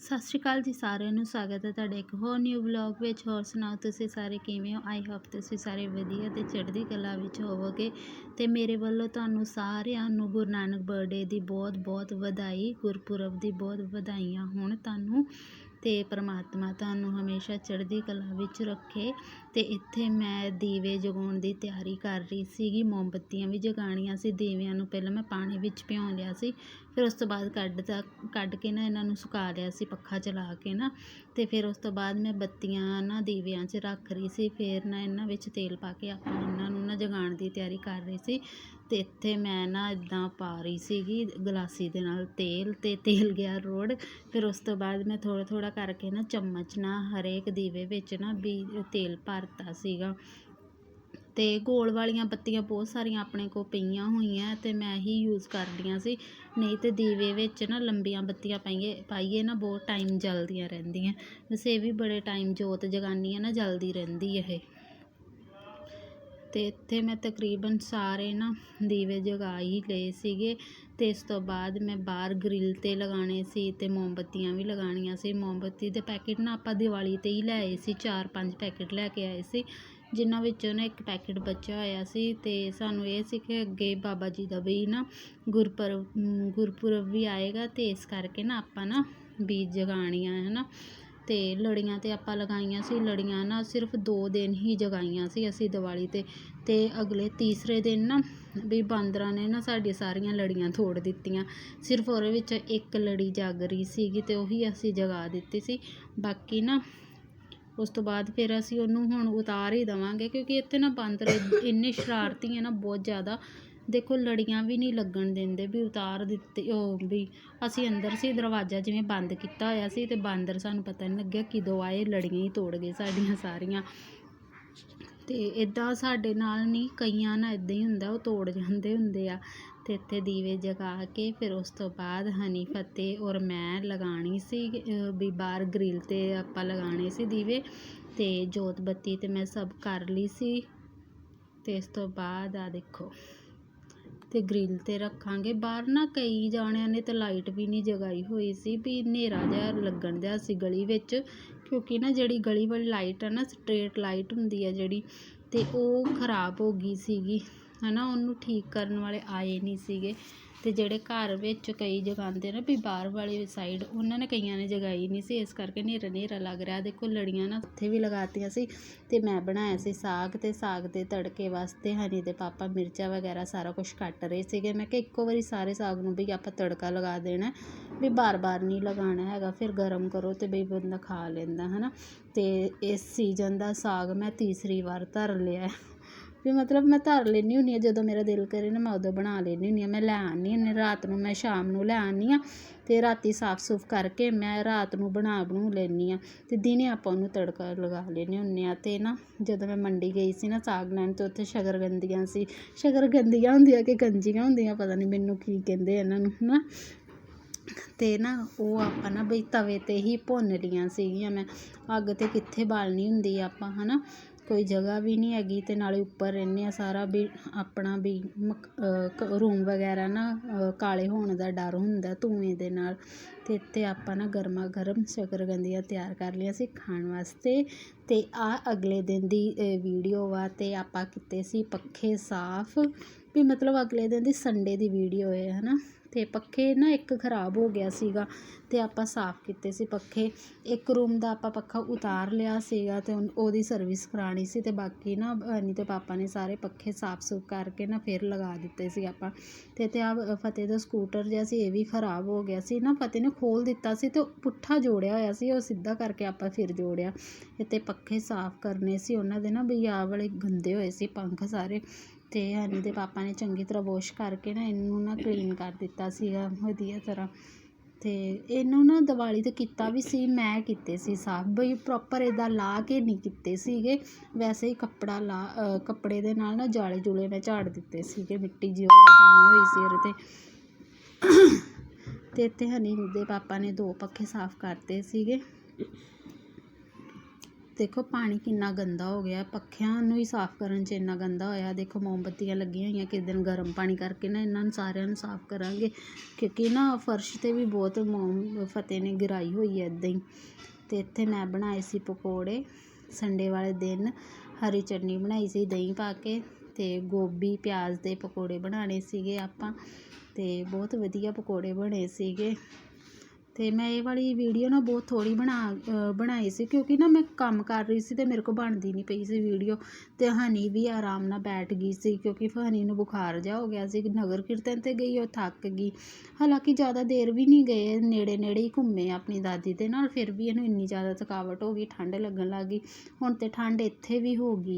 ਸਤਿ ਸ਼੍ਰੀ ਅਕਾਲ ਜੀ ਸਾਰਿਆਂ ਨੂੰ, ਸਵਾਗਤ ਹੈ ਤੁਹਾਡੇ ਇੱਕ ਹੋਰ ਨਿਊ ਵਲੌਗ ਵਿੱਚ। ਹੋਰ ਸੁਣਾਓ ਤੁਸੀਂ ਸਾਰੇ ਕਿਵੇਂ ਹੋ? ਆਈ ਹੋਪ ਤੁਸੀਂ ਸਾਰੇ ਵਧੀਆ ਤੇ ਚੜ੍ਹਦੀ ਕਲਾ ਵਿੱਚ ਹੋਵੋਗੇ। ਤੇ ਮੇਰੇ ਵੱਲੋਂ ਤੁਹਾਨੂੰ ਸਾਰਿਆਂ ਨੂੰ ਗੁਰੂ ਨਾਨਕ ਬਰਥਡੇ ਦੀ ਬਹੁਤ ਬਹੁਤ ਵਧਾਈ, ਗੁਰਪੁਰਬ ਦੀ ਬਹੁਤ ਵਧਾਈਆਂ ਹੋਣ ਤੁਹਾਨੂੰ। ਤੇ ਪ੍ਰਮਾਤਮਾ ਤੁਹਾਨੂੰ ਹਮੇਸ਼ਾ ਚੜ੍ਹਦੀ ਕਲਾ ਵਿੱਚ ਰੱਖੇ। ਤੇ ਇੱਥੇ ਮੈਂ ਦੀਵੇ ਜਗਾਉਣ ਦੀ ਤਿਆਰੀ ਕਰ ਰਹੀ ਸੀਗੀ, ਮੋਮਬੱਤੀਆਂ ਵੀ ਜਗਾਉਣੀਆਂ ਸੀ। ਦੀਵਿਆਂ ਨੂੰ ਪਹਿਲਾਂ ਮੈਂ ਪਾਣੀ ਵਿੱਚ ਭਿਉਂ ਲਿਆ ਸੀ। ਫਿਰ ਉਸ ਤੋਂ ਬਾਅਦ ਕੱਢ ਤਾ ਕੱਢ ਕੇ ਨਾ ਇਹਨਾਂ ਨੂੰ ਸੁਕਾ ਲਿਆ ਸੀ, ਪੱਖਾ ਚਲਾ ਕੇ ਨਾ। ਅਤੇ ਫਿਰ ਉਸ ਤੋਂ ਬਾਅਦ ਮੈਂ ਬੱਤੀਆਂ ਨਾ ਦੀਵਿਆਂ 'ਚ ਰੱਖ ਰਹੀ ਸੀ, ਫਿਰ ਨਾ ਇਹਨਾਂ ਵਿੱਚ ਤੇਲ ਪਾ ਕੇ ਆਪਾਂ ਇਹਨਾਂ ਨੂੰ ਨਾ ਜਗਾਉਣ ਦੀ ਤਿਆਰੀ ਕਰ ਰਹੀ ਸੀ। ਅਤੇ ਇੱਥੇ ਮੈਂ ਨਾ ਇਦਾਂ ਪਾ ਰਹੀ ਸੀਗੀ ਗਲਾਸੀ ਦੇ ਨਾਲ ਤੇਲ ਅਤੇ ਤੇਲ ਗਿਆ ਰੋੜ। ਫਿਰ ਉਸ ਤੋਂ ਬਾਅਦ ਮੈਂ ਥੋੜ੍ਹਾ ਥੋੜ੍ਹਾ ਕਰਕੇ ਨਾ ਚਮਚ ਨਾ ਹਰੇਕ ਦੀਵੇ ਵਿੱਚ ਨਾ ਵੀ ਤੇਲ ਭਰਤਾ ਸੀਗਾ। ਅਤੇ ਗੋਲ ਵਾਲੀਆਂ ਬੱਤੀਆਂ ਬਹੁਤ ਸਾਰੀਆਂ ਆਪਣੇ ਕੋਲ ਪਈਆਂ ਹੋਈਆਂ ਅਤੇ ਮੈਂ ਹੀ ਯੂਜ਼ ਕਰਦੀਆਂ ਸੀ। ਨਹੀਂ ਤਾਂ ਦੀਵੇ ਵਿੱਚ ਨਾ ਲੰਬੀਆਂ ਬੱਤੀਆਂ ਪਾਈਏ ਪਾਈਏ ਨਾ ਬਹੁਤ ਟਾਈਮ ਜਲਦੀਆਂ ਰਹਿੰਦੀਆਂ। ਵੈਸੇ ਇਹ ਵੀ ਬੜੇ ਟਾਈਮ ਜੋਤ ਜਗਾਉਂਦੀ ਹਾਂ ਨਾ ਜਲਦੀ ਰਹਿੰਦੀ ਇਹ। ਅਤੇ ਇੱਥੇ ਮੈਂ ਤਕਰੀਬਨ ਸਾਰੇ ਨਾ ਦੀਵੇ ਜਗਾ ਹੀ ਲਏ ਸੀਗੇ ਅਤੇ ਇਸ ਤੋਂ ਬਾਅਦ ਮੈਂ ਬਾਹਰ ਗ੍ਰਿਲ ਤੇ ਲਗਾਉਣੇ ਸੀ ਅਤੇ ਮੋਮਬੱਤੀਆਂ ਵੀ ਲਗਾਉਣੀਆਂ ਸੀ। ਮੋਮਬੱਤੀ ਦੇ ਪੈਕੇਟ ਨਾ ਆਪਾਂ ਦੀਵਾਲੀ ਤੇ ਹੀ ਲੈ ਆਏ ਸੀ, ਚਾਰ ਪੰਜ ਪੈਕੇਟ ਲੈ ਕੇ ਆਏ ਸੀ। ਜਿਨ੍ਹਾਂ ਵਿੱਚੋਂ ਨਾ ਇੱਕ ਪੈਕੇਟ ਬਚਿਆ ਹੋਇਆ ਸੀ ਅਤੇ ਸਾਨੂੰ ਇਹ ਸੀ ਕਿ ਅੱਗੇ ਬਾਬਾ ਜੀ ਦਾ ਵੀ ਨਾ ਗੁਰਪੁਰਬ ਗੁਰਪੁਰਬ ਵੀ ਆਏਗਾ ਅਤੇ ਇਸ ਕਰਕੇ ਨਾ ਆਪਾਂ ਨਾ ਬੀਜ ਜਗਾਉਣੀਆਂ ਹੈ ਨਾ। ਅਤੇ ਲੜੀਆਂ ਤਾਂ ਆਪਾਂ ਲਗਾਈਆਂ ਸੀ, ਲੜੀਆਂ ਨਾ ਸਿਰਫ ਦੋ ਦਿਨ ਹੀ ਜਗਾਈਆਂ ਸੀ ਅਸੀਂ ਦੀਵਾਲੀ ਤੇ। ਅਤੇ ਅਗਲੇ ਤੀਸਰੇ ਦਿਨ ਨਾ ਵੀ ਬਾਂਦਰਾਂ ਨੇ ਨਾ ਸਾਡੀ ਸਾਰੀਆਂ ਲੜੀਆਂ ਤੋੜ ਦਿੱਤੀਆਂ। ਸਿਰਫ ਉਹਦੇ ਵਿੱਚ ਇੱਕ ਲੜੀ ਜਗ ਰਹੀ ਸੀਗੀ ਅਤੇ ਉਹੀ ਅਸੀਂ ਜਗਾ ਦਿੱਤੀ ਸੀ। ਬਾਕੀ ਨਾ ਉਸ ਤੋਂ ਬਾਅਦ ਫਿਰ ਅਸੀਂ ਉਹਨੂੰ ਹੁਣ ਉਤਾਰ ਹੀ ਦੇਵਾਂਗੇ, ਕਿਉਂਕਿ ਇੱਥੇ ਨਾ ਬਾਂਦਰ ਇੰਨੇ ਸ਼ਰਾਰਤੀ ਹੈ ਨਾ ਬਹੁਤ ਜ਼ਿਆਦਾ। ਦੇਖੋ, ਲੜੀਆਂ ਵੀ ਨਹੀਂ ਲੱਗਣ ਦਿੰਦੇ ਵੀ ਉਤਾਰ ਦਿੱਤੇ, ਉਹ ਵੀ ਅਸੀਂ ਅੰਦਰ ਸੀ, ਦਰਵਾਜ਼ਾ ਜਿਵੇਂ ਬੰਦ ਕੀਤਾ ਹੋਇਆ ਸੀ ਅਤੇ ਬਾਂਦਰ ਸਾਨੂੰ ਪਤਾ ਨਹੀਂ ਲੱਗਿਆ ਕਿਦੋਂ ਆਏ, ਲੜੀਆਂ ਹੀ ਤੋੜ ਗਏ ਸਾਡੀਆਂ ਸਾਰੀਆਂ। ਅਤੇ ਇੱਦਾਂ ਸਾਡੇ ਨਾਲ ਨਹੀਂ, ਕਈਆਂ ਨਾਲ ਇੱਦਾਂ ਹੀ ਹੁੰਦਾ, ਉਹ ਤੋੜ ਜਾਂਦੇ ਹੁੰਦੇ ਆ। ਤੇ ਇੱਥੇ ਦੀਵੇ ਜਗਾ ਕੇ ਫਿਰ ਉਸ ਤੋਂ ਬਾਅਦ ਹਨੀ ਫਤਿਹ ਔਰ ਮੈਂ ਲਗਾਉਣੀ ਸੀ ਵੀ ਬਾਹਰ ਗ੍ਰਿਲ ਤੇ ਆਪਾਂ ਲਗਾਉਣੇ ਸੀ ਦੀਵੇ ਅਤੇ ਜੋਤ ਬੱਤੀ ਤੇ ਮੈਂ ਸਭ ਕਰ ਲਈ ਸੀ ਅਤੇ ਇਸ ਤੋਂ ਬਾਅਦ ਆਹ ਦੇਖੋ ਅਤੇ ਗ੍ਰਿਲ ਤੇ ਰੱਖਾਂਗੇ। ਬਾਹਰ ਨਾ ਕਈ ਜਾਣਿਆਂ ਨੇ ਤਾਂ ਲਾਈਟ ਵੀ ਨਹੀਂ ਜਗਾਈ ਹੋਈ ਸੀ ਵੀ ਹਨੇਰਾ ਜਿਹਾ ਲੱਗਣ ਦਿਆ ਸੀ ਗਲੀ ਵਿੱਚ ਕਿਉਂਕਿ ਨਾ ਜਿਹੜੀ ਗਲੀ ਵਾਲੀ ਲਾਈਟ ਆ ਨਾ ਸਟ੍ਰੇਟ ਲਾਈਟ ਹੁੰਦੀ ਆ ਜਿਹੜੀ ਤੇ ਉਹ ਖਰਾਬ ਹੋ ਗਈ ਸੀਗੀ ਹੈ ਨਾ ਉਹਨੂੰ ਠੀਕ ਕਰਨ ਵਾਲੇ ਆਏ ਨਹੀਂ ਸੀਗੇ। ਅਤੇ ਜਿਹੜੇ ਘਰ ਵਿੱਚ ਕਈ ਜਗਾਉਂਦੇ ਨਾ ਵੀ ਬਾਹਰ ਵਾਲੀ ਸਾਈਡ ਉਹਨਾਂ ਨੇ ਕਈਆਂ ਨੇ ਜਗਾਈ ਨਹੀਂ ਸੀ, ਇਸ ਕਰਕੇ ਹਨੇਰਾ ਹਨੇਰਾ ਲੱਗ ਰਿਹਾ ਦੇਖੋ ਲੜੀਆਂ ਨਾ ਉੱਥੇ ਵੀ ਲਗਾਤੀਆਂ ਸੀ ਅਤੇ ਮੈਂ ਬਣਾਇਆ ਸੀ ਸਾਗ ਅਤੇ ਸਾਗ ਦੇ ਤੜਕੇ ਵਾਸਤੇ ਹਨੀ ਦੇ ਪਾਪਾ ਮਿਰਚਾਂ ਵਗੈਰਾ ਸਾਰਾ ਕੁਛ ਕੱਟ ਰਹੇ ਸੀਗੇ। ਮੈਂ ਕਿਹਾ ਇੱਕੋ ਵਾਰੀ ਸਾਰੇ ਸਾਗ ਨੂੰ ਵੀ ਆਪਾਂ ਤੜਕਾ ਲਗਾ ਦੇਣਾ, ਵੀ ਬਾਰ-ਬਾਰ ਨਹੀਂ ਲਗਾਉਣਾ ਹੈਗਾ, ਫਿਰ ਗਰਮ ਕਰੋ ਅਤੇ ਬਈ ਬੰਦਾ ਖਾ ਲੈਂਦਾ ਹੈ ਨਾ ਅਤੇ ਇਸ ਸੀਜ਼ਨ ਦਾ ਸਾਗ ਮੈਂ ਤੀਸਰੀ ਵਾਰ ਧਰ ਲਿਆ। ਵੀ ਮਤਲਬ ਮੈਂ ਧਰ ਲੈਂਦੀ ਹੁੰਦੀ ਹਾਂ, ਜਦੋਂ ਮੇਰਾ ਦਿਲ ਕਰੇ ਨਾ ਮੈਂ ਉਦੋਂ ਬਣਾ ਲੈਂਦੀ ਹੁੰਦੀ ਹਾਂ। ਮੈਂ ਲੈ ਆਉਂਦੀ ਹੁੰਦੀ ਰਾਤ ਨੂੰ ਮੈਂ ਸ਼ਾਮ ਨੂੰ ਲੈ ਆਉਂਦੀ ਹਾਂ ਅਤੇ ਰਾਤੀ ਸਾਫ਼ ਸੂਫ਼ ਕਰਕੇ ਮੈਂ ਰਾਤ ਨੂੰ ਬਣਾ ਬਣੂ ਲੈਂਦੀ ਹਾਂ ਅਤੇ ਦਿਨੇ ਆਪਾਂ ਉਹਨੂੰ ਤੜਕਾ ਲਗਾ ਲੈਂਦੇ ਹੁੰਦੇ ਹਾਂ ਅਤੇ ਨਾ ਜਦੋਂ ਮੈਂ ਮੰਡੀ ਗਈ ਸੀ ਨਾ ਸਾਗ ਲੈਣ ਅਤੇ ਉੱਥੇ ਸ਼ਕਰਗੰਦੀਆਂ ਸੀ। ਸ਼ਕਰਗੰਦੀਆਂ ਹੁੰਦੀਆਂ ਕਿ ਗੰਜੀਆਂ ਹੁੰਦੀਆਂ, ਪਤਾ ਨਹੀਂ ਮੈਨੂੰ ਕੀ ਕਹਿੰਦੇ ਇਹਨਾਂ ਨੂੰ ਹੈ ਨਾ ਅਤੇ ਨਾ ਉਹ ਆਪਾਂ ਨਾ ਬਈ ਤਵੇ 'ਤੇ ਹੀ ਭੁੰਨ ਲਈਆਂ ਸੀਗੀਆਂ ਮੈਂ। ਅੱਗ 'ਤੇ ਕਿੱਥੇ ਬਾਲਣੀ ਹੁੰਦੀ ਆਪਾਂ ਹੈ ਨਾ ਕੋਈ ਜਗ੍ਹਾ ਵੀ ਨਹੀਂ ਹੈਗੀ ਅਤੇ ਨਾਲੇ ਉੱਪਰ ਰਹਿੰਦੇ ਹਾਂ ਸਾਰਾ ਵੀ ਆਪਣਾ ਵੀ ਮਕ ਰੂਮ ਵਗੈਰਾ ਨਾ ਕਾਲੇ ਹੋਣ ਦਾ ਡਰ ਹੁੰਦਾ ਧੂੰਏਂ ਦੇ ਨਾਲ। ਅਤੇ ਇੱਥੇ ਆਪਾਂ ਨਾ ਗਰਮਾ ਗਰਮ ਸ਼ਕਰਕੰਦੀਆਂ ਤਿਆਰ ਕਰ ਲਈਆਂ ਸੀ ਖਾਣ ਵਾਸਤੇ। ਅਤੇ ਆਹ ਅਗਲੇ ਦਿਨ ਦੀ ਵੀਡੀਓ ਵਾ ਅਤੇ ਆਪਾਂ ਕੀਤੇ ਸੀ ਪੱਖੇ ਸਾਫ਼। ਵੀ ਮਤਲਬ ਅਗਲੇ ਦਿਨ ਦੀ ਸੰਡੇ ਦੀ ਵੀਡੀਓ ਹੈ ਹੈ ਨਾ ਅਤੇ ਪੱਖੇ ਨਾ ਇੱਕ ਖਰਾਬ ਹੋ ਗਿਆ ਸੀਗਾ ਅਤੇ ਆਪਾਂ ਸਾਫ਼ ਕੀਤੇ ਸੀ ਪੱਖੇ। ਇੱਕ ਰੂਮ ਦਾ ਆਪਾਂ ਪੱਖਾ ਉਤਾਰ ਲਿਆ ਸੀਗਾ ਅਤੇ ਉਹਦੀ ਸਰਵਿਸ ਕਰਾਉਣੀ ਸੀ ਅਤੇ ਬਾਕੀ ਨਾ ਹਨੀ ਅਤੇ ਪਾਪਾ ਨੇ ਸਾਰੇ ਪੱਖੇ ਸਾਫ਼ ਸੁਫ ਕਰਕੇ ਨਾ ਫਿਰ ਲਗਾ ਦਿੱਤੇ ਸੀ ਆਪਾਂ। ਅਤੇ ਅਤੇ ਆ ਫਤਿਹ ਦਾ ਸਕੂਟਰ ਜਿਹਾ ਸੀ, ਇਹ ਵੀ ਖਰਾਬ ਹੋ ਗਿਆ ਸੀ ਨਾ। ਫਤਿਹ ਨੇ ਖੋਲ੍ਹ ਦਿੱਤਾ ਸੀ ਅਤੇ ਪੁੱਠਾ ਜੋੜਿਆ ਹੋਇਆ ਸੀ, ਉਹ ਸਿੱਧਾ ਕਰਕੇ ਆਪਾਂ ਫਿਰ ਜੋੜਿਆ। ਅਤੇ ਪੱਖੇ ਸਾਫ਼ ਕਰਨੇ ਸੀ। ਉਹਨਾਂ ਦੇ ਨਾ ਵੀ ਆਹ ਵਾਲੇ ਗੰਦੇ ਹੋਏ ਸੀ ਪੰਖ ਸਾਰੇ। ਅਤੇ ਹਨੀ ਦੇ ਪਾਪਾ ਨੇ ਚੰਗੀ ਤਰ੍ਹਾਂ ਵੋਸ਼ ਕਰਕੇ ਨਾ ਇਹਨੂੰ ਨਾ ਕਲੀਨ ਕਰ ਦਿੱਤਾ ਸੀਗਾ, ਵਧੀਆ ਤਰ੍ਹਾਂ। ਅਤੇ ਇਹਨੂੰ ਨਾ ਦਿਵਾਲੀ 'ਤੇ ਕੀਤਾ ਵੀ ਸੀ, ਮੈਂ ਕੀਤੇ ਸੀ ਸਾਫ਼। ਬਈ ਪ੍ਰੋਪਰ ਇੱਦਾਂ ਲਾ ਕੇ ਨਹੀਂ ਕੀਤੇ ਸੀਗੇ। ਵੈਸੇ ਹੀ ਕੱਪੜਾ ਲਾ ਕੱਪੜੇ ਦੇ ਨਾਲ ਨਾ ਜਾਲੇ ਜੂਲੇ ਮੈਂ ਝਾੜ ਦਿੱਤੇ ਸੀਗੇ, ਮਿੱਟੀ ਜਿਹੀ ਉਹਦੀ ਜੰਮੀ ਹੋਈ ਸੀ ਉਹਦੇ 'ਤੇ। ਅਤੇ ਇੱਥੇ ਹਨੀ ਦੇ ਪਾਪਾ ਨੇ ਦੋ ਪੱਖੇ ਸਾਫ਼ ਕਰਤੇ ਸੀਗੇ। ਦੇਖੋ ਪਾਣੀ ਕਿੰਨਾ ਗੰਦਾ ਹੋ ਗਿਆ, ਪੱਖਿਆਂ ਨੂੰ ਹੀ ਸਾਫ਼ ਕਰਨ 'ਚ ਇੰਨਾ ਗੰਦਾ ਹੋਇਆ। ਦੇਖੋ ਮੋਮਬੱਤੀਆਂ ਲੱਗੀਆਂ ਹੋਈਆਂ, ਕਿਸੇ ਦਿਨ ਗਰਮ ਪਾਣੀ ਕਰਕੇ ਨਾ ਇਹਨਾਂ ਨੂੰ ਸਾਰਿਆਂ ਨੂੰ ਸਾਫ਼ ਕਰਾਂਗੇ। ਕਿਉਂਕਿ ਨਾ ਫਰਸ਼ 'ਤੇ ਵੀ ਬਹੁਤ ਮੋਮ, ਫਤਿਹ ਨੇ ਗਿਰਾਈ ਹੋਈ ਹੈ ਇੱਦਾਂ ਹੀ। ਅਤੇ ਇੱਥੇ ਮੈਂ ਬਣਾਏ ਸੀ ਪਕੌੜੇ, ਸੰਡੇ ਵਾਲੇ ਦਿਨ। ਹਰੀ ਚਟਨੀ ਬਣਾਈ ਸੀ ਦਹੀਂ ਪਾ ਕੇ ਅਤੇ ਗੋਭੀ, ਪਿਆਜ਼ ਦੇ ਪਕੌੜੇ ਬਣਾਉਣੇ ਸੀਗੇ ਆਪਾਂ। ਅਤੇ ਬਹੁਤ ਵਧੀਆ ਪਕੌੜੇ ਬਣੇ ਸੀਗੇ। ਅਤੇ ਮੈਂ ਇਹ ਵਾਲੀ ਵੀਡੀਓ ਨਾ ਬਹੁਤ ਥੋੜ੍ਹੀ ਬਣਾ ਬਣਾਈ ਸੀ ਕਿਉਂਕਿ ਨਾ ਮੈਂ ਕੰਮ ਕਰ ਰਹੀ ਸੀ ਅਤੇ ਮੇਰੇ ਕੋਲ ਬਣਦੀ ਨਹੀਂ ਪਈ ਸੀ ਵੀਡੀਓ ਅਤੇ ਹਨੀ ਵੀ ਆਰਾਮ ਨਾਲ ਬੈਠ ਗਈ ਸੀ ਕਿਉਂਕਿ ਹਨੀ ਨੂੰ ਬੁਖਾਰ ਜਿਹਾ ਹੋ ਗਿਆ ਸੀ, ਨਗਰ ਕੀਰਤਨ 'ਤੇ ਗਈ, ਉਹ ਥੱਕ ਗਈ। ਹਾਲਾਂਕਿ ਜ਼ਿਆਦਾ ਦੇਰ ਵੀ ਨਹੀਂ ਗਏ ਨੇੜੇ ਨੇੜੇ ਹੀ ਘੁੰਮੇ ਆਪਣੀ ਦਾਦੀ ਦੇ ਨਾਲ, ਫਿਰ ਵੀ ਇਹਨੂੰ ਇੰਨੀ ਜ਼ਿਆਦਾ ਥਕਾਵਟ ਹੋ ਗਈ, ਠੰਡ ਲੱਗਣ ਲੱਗ ਗਈ। ਹੁਣ ਤਾਂ ਠੰਡ ਇੱਥੇ ਵੀ ਹੋ ਗਈ।